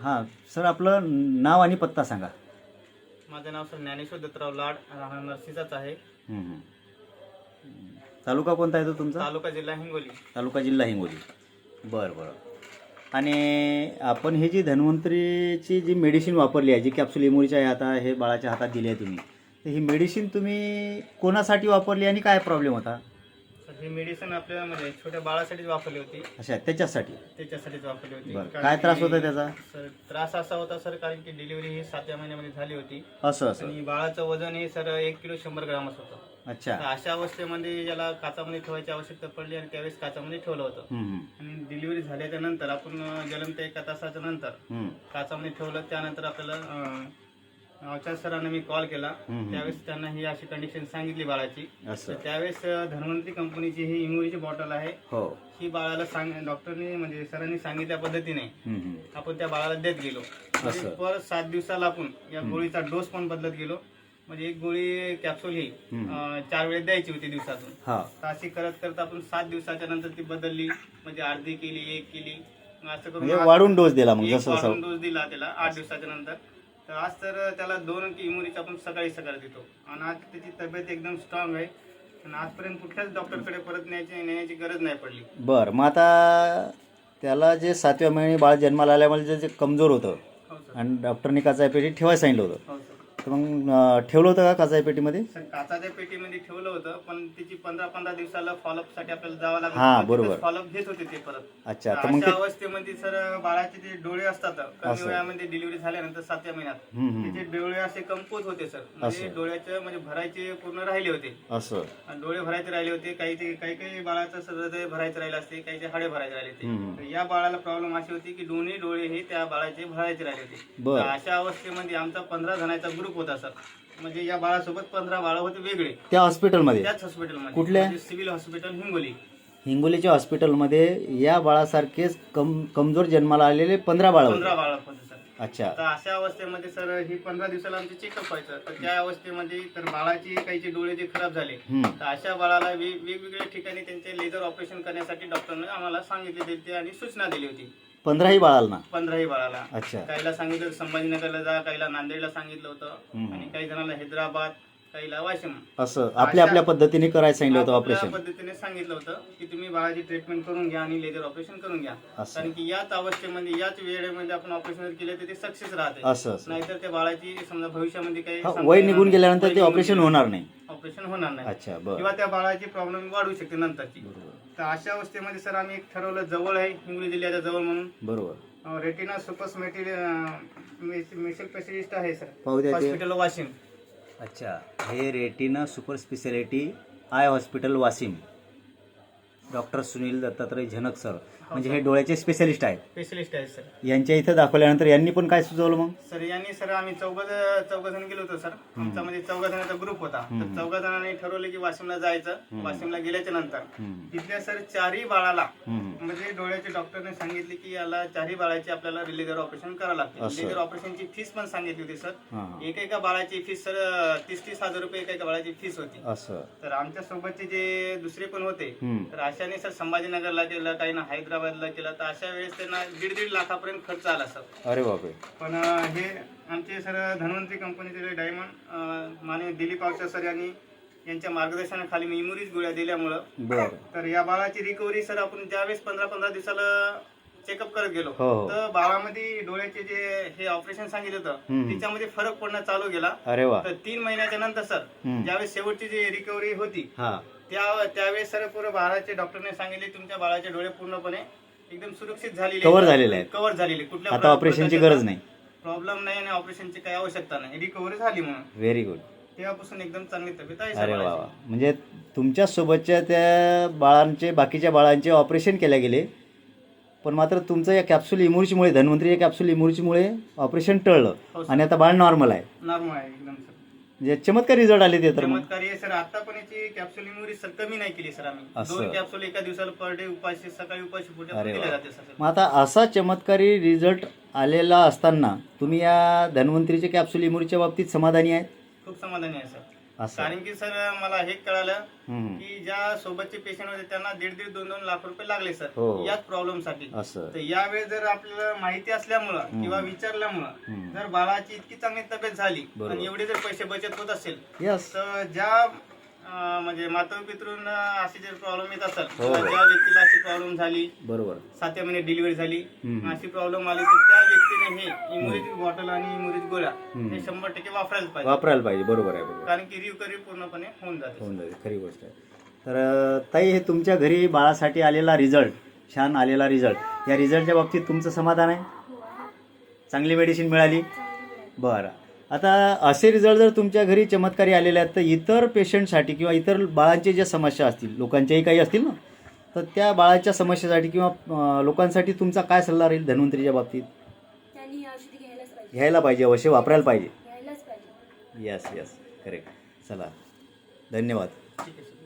हां सर आपलं नाव आणि पत्ता सांगा. माझं नाव सर ज्ञानेश्वर दत्तराव लाड राहणार नरसीचाच आहे. हं, हं. तालुका कोणता आहे तो तुमचा? तालुका जिल्हा हिंगोली. तालुका जिल्हा हिंगोली. बरं बरं. आणि आपण हे जी धन्वंतरीची जी मेडिसिन वापरली आहे जी कॅप्सूल इमोरीच्या आहे आता हे बाळाच्या हातात दिली आहे तुम्ही तर ही मेडिसिन तुम्ही कोणासाठी वापरली आणि काय प्रॉब्लेम होता? ही मेडिसिन आपल्या म्हणजे छोट्या बाळासाठीच वापरली होती. अच्छा त्याच्यासाठी? त्याच्यासाठीच वापरली होती. बरं. कारण काय त्रास की- होता त्याचा? सर त्रास असा होता सर कारण की डिलिव्हरी ही सातव्या महिन्यामध्ये झाली होती. असं असं. आणि बाळाचं वजन हे सर एक किलो शंभर ग्रामच होतं. अच्छा. तर अशा अवस्थेमध्ये याला काचामध्ये ठेवायची आवश्यकता पडली आणि त्यावेळेस काचामध्ये ठेवलं होतं. आणि डिलिव्हरी झाल्याच्यानंतर आपण अं, एका तासाच्या नंतर काचामध्ये ठेवलं त्यानंतर आपल्याला अं, अवचार सरांना मी कॉल. केला. त्यावेळेस त्यांना ही अशी कंडिशन सांगितली बाळाची. तर त्यावेळेस धन्वंतरी कंपनीची ही इमोरीची बॉटल आहे. हो. ही बाळाला सांग डॉक्टरने म्हणजे सरांनी सांगितल्या पद्धतीने. आपण त्या बाळाला देत गेलो. म्हणजे. पर सात दिवसाला आपण या गोळीचा डोस पण बदलत गेलो. म्हणजे एक गोळी कॅप्सूल ही चार वेळेस द्यायची होती दिवसातून. अशी करत करत आपण सात दिवसाच्या नंतर ती बदलली. म्हणजे अर्धी केली एक केली. असं करून म्हणजे वाढून डोस दिला मग वाढून डोस दिला त्याला आठ दिवसाच्या नंतर. तर आज तर त्याला दोन अंकी इम्युनिटी आपण सकाळी सकाळी देतो. आणि आज त्याची तब्येत एकदम स्ट्रॉंग आहे. आणि आजपर्यंत कुठल्याच डॉक्टरकडे परत न्यायची नेण्याची गरज नाही पडली. बरं मग आता त्याला जे सातव्या महिने बाळ जन्माला आल्यामुळे जे जे कमजोर होतं हो आणि डॉक्टरनी काचाय पेटी ठेवायला सांगितलं होतं. हो सर. तर मग ठेवलं होतं का काचाय पेटीमध्ये सर काचाच्या पेटीमध्ये ठेवलं होतं पण त्याची पंधरा पंधरा दिवसाला फॉलोअपसाठी आपल्याला जावं हा, लागलं बरोबर. फॉलोअप घेत होते ते परत अच्छा तर मग अशा ते अवस्थेमध्ये सर बाळाचे जे डोळे असतात कमी असं. वयामध्ये डिलिव्हरी झाल्यानंतर सातव्या महिन्यात हं. त्याचे डोळे असे कमकुवत होते सर म्हणजे असं. डोळ्याचे म्हणजे भरायचे पूर्ण राहिले होते असं आणि डोळे भरायचे राहिले होते काही ते काही काही बाळाचं सर हृदय भरायचं राहिलं असते काही हडे भरायचे राहिले होते. तर या बाळाला प्रॉब्लेम अशी होती की दोन्ही डोळे हे त्या बाळाचे भरायचे राहिले होते बरं. तर अशा अवस्थेमध्ये आमचा पंधरा जणांचा ग्रुप होता सर म्हणजे या बाळासोबत पंधरा बाळ होते वेगळे. त्या हॉस्पिटलमध्ये? त्याच हॉस्पिटलमध्ये. कुठल्या? म्हणजे सिव्हिल हॉस्पिटल हिंगोली. हिंगोलीच्या हॉस्पिटलमध्ये या बाळासारखेच कम कमजोर जन्माला आलेले पंधरा बाळ पंधरा बाळ होते सर. अच्छा. तर अशा अवस्थेमध्ये सर ही पंधरा दिवसाला आमचे चेकअप व्हायचं. तर त्या अवस्थेमध्ये तर बाळाची काहीचे डोळे जे खराब झाले. तर अशा बाळाला वे- वेगवेगळ्या ठिकाणी त्यांचे लेझर ऑपरेशन करण्यासाठी डॉक्टरने आम्हाला सांगितले होते आणि सूचना दिली होती. पंधराही बाळाला ना? पंधराही बाळाला. अच्छा. काहीला सांगितलं संभाजीनगरला जा काहीला नांदेडला सांगितलं होतं. आणि काही जणांना हैदराबाद काहीला वाशिम. असं आपल्या आपल्या पद्धतीने करायला सांगितलं होतं आपल्या ऑपरेशन पद्धतीने सांगितलं होतं की तुम्ही बाळाची ट्रीटमेंट करून घ्या आणि लेझर ऑपरेशन करून घ्या. असं. कारण की याच अवस्थेमध्ये याच वेळेमध्ये आपण ऑपरेशन केले तर ते सक्सेस राहते. असं असं. नाहीतर त्या बाळाची समजा भविष्यामध्ये काही हा, वय निघून. गेल्यानंतर ते ऑपरेशन होणार नाही. ऑपरेशन होणार नाही. अच्छा बरं. किंवा त्या बाळाची प्रॉब्लेम वाढू शकते नंतरची. बरोबर. तर अशा अवस्थेमध्ये सर आम्ही एक ठरवलं जवळ आहे हिंगोली जिल्ह्याच्या जवळ म्हणून. बरोबर. रेटिना सुपर मेडिकल स्पेशलिस्ट आहे सर. पाहू द्या ते. हॉस्पिटल वाशिम. अच्छा हे retina super speciality eye hospital Washim. Doctor Sunil Dattatray Zanak sir. म्हणजे हे डोळ्याचे स्पेशालिस्ट आहेत. स्पेशलिस्ट आहे सर. यांच्या इथं दाखवल्यानंतर यांनी पण काय सुचवलं मग? सर यांनी सर आम्ही चौघ चौघ जण गेलो होतो सर. आमचा म्हणजे चौघा जणांचा ग्रुप होता. तर चौघा जणांनी ठरवलं की वाशिमला जायचं. वाशिमला गेल्याच्यानंतर. हम्म. तिथल्या सर चारही बाळाला हम्म. म्हणजे डोळ्याच्या डॉक्टरने सांगितले की याला चारही बाळाची आपल्याला लेझर ऑपरेशन करावं लागते. असं. लेझर ऑपरेशनची फीस पण सांगितली होती सर. हां. हां. एका एका बाळाची फीस सर तीस तीस हजार रुपये एका एका बाळाची फीस होती. असं. तर आमच्या सोबतचे जे दुसरे पण होते हम्म. तर अशाने सर संभाजीनगरला केलं काही ना हैदराबादला केलं तर अशा वेळेस त्यांना दीड दीड लाखापर्यंत खर्च आला सर अरे बापरे पण अं, हे आमचे सर धन्वंतरी कंपनीचे डायमंड माने दिलीप आवच्या सर यांनी यांच्या मार्गदर्शनाखाली मी इमुरीज गोळ्या दिल्यामुळं बरं तर या बाळाची रिकव्हरी सर आपण ज्यावेळेस पंधरा पंधरा दिवसाला चेकअप करत गेलो हो, हो. तर बाळामध्ये डोळ्याचे जे हे ऑपरेशन सांगितलं होतं. त्याच्यामध्ये फरक पडणं चालू गेला अरे वा तर तीन महिन्याच्या नंतर सर हम्म. ज्यावेळेस शेवटची जी रिकव्हरी होती हा त्या त्यावेळेस सर पूर्ण बाळाचे डॉक्टरने सांगितले तुमच्या बाळाचे डोळे पूर्णपणे एकदम सुरक्षित झालेले Cover झालेले आहेत. कव्हर झालेले कुठल्या आता ऑपरेशनची गरज नाही. प्रॉब्लेम नाही आणि ऑपरेशनची काही आवश्यकता नाही. रिकव्हरी झाली म्हणून. व्हेरी गुड तेव्हापासून एकदम चांगली तब्येत आहे सर अरे वा बाळाची. वा. म्हणजे तुमच्या सोबतच्या त्या बाळांचे बाकीच्या बाळांचे ऑपरेशन केल्या गेले पण मात्र तुमचं या कॅप्सूल इमोरीचीमुळे धन्वंतरी या कॅप्सूल इमोरीचीमुळे ऑपरेशन टळलं हो सर. आणि आता बाळ नॉर्मल आहे. नॉर्मल आहे एकदम सर म्हणजे चमत्कार रिझल्ट आले ते तर मग. चमत्कारी आहे सर. आता पण याची कॅप्सूल इम्युरी सर कमी नाही केली सर आम्ही. असं. दोन कॅप्सूल एका दिवसाला पर डे उपाशी सकाळी उपाशी अरे वा. जाते सर. मग आता असा चमत्कारी रिझल्ट आलेला असताना तुम्ही या धन्वंतरीच्या कॅप्सूल इमोरीच्या बाबतीत समाधानी आहेत? खूप समाधानी आहे सर. असं. कारण की सर मला हे कळालं हम्म. की ज्या सोबतचे पेशंट होते त्यांना दीड दीड दोन दोन लाख रुपये लागले सर हो. याच प्रॉब्लेमसाठी असं तर यावेळेस जर आपल्याला माहिती असल्यामुळं किंवा विचारल्यामुळं हम्म. जर बाळाची इतकी चांगली तब्येत झाली बरोबर. आणि एवढे जर पैसे बचत होत असेल यस तर ज्या म्हणजे माता पितृन असे जर प्रॉब्लेम येत असेल हो. किंवा ज्या व्यक्तीला अशी प्रॉब्लेम झाली. बरोबर. सातव्या महिन्यात डिलिव्हरी झाली. हम्म. अशी प्रॉब्लेम आली तर त्या व्यक्तीने हे इम्युनिटी बॉटल आणि इम्युनिटी गोळ्या हम्म. हे शंभर टक्के वापरायला पाहिजे. वापरायला पाहिजे. बरोबर आहे बरोबर. कारण की रिकव्हरी पूर्णपणे होऊन जाते. होऊन जाईल खरी गोष्ट आहे. तर अं, ताई हे तुमच्या घरी बाळासाठी आलेला रिझल्ट छान आलेला रिझल्ट या रिझल्टच्या बाबतीत तुमचं समाधान आहे? चांगली मेडिसिन मिळाली? बरं. आता असे रिझल्ट जर तुमच्या घरी चमत्कारी आलेले आहेत तर इतर पेशंटसाठी किंवा इतर बाळांच्या ज्या समस्या असतील लोकांच्याही काही असतील ना तर त्या बाळाच्या समस्येसाठी किंवा लोकांसाठी तुमचा काय सल्ला राहील धन्वंतरीच्या बाबतीत? त्यांनी औषधी घ्यायलाच पाहिजे. घ्यायला पाहिजे अवश्य वापरायला पाहिजे. घ्यायलाच पाहिजे. येस येस करेक्ट चला. धन्यवाद. ठीक आहे सर.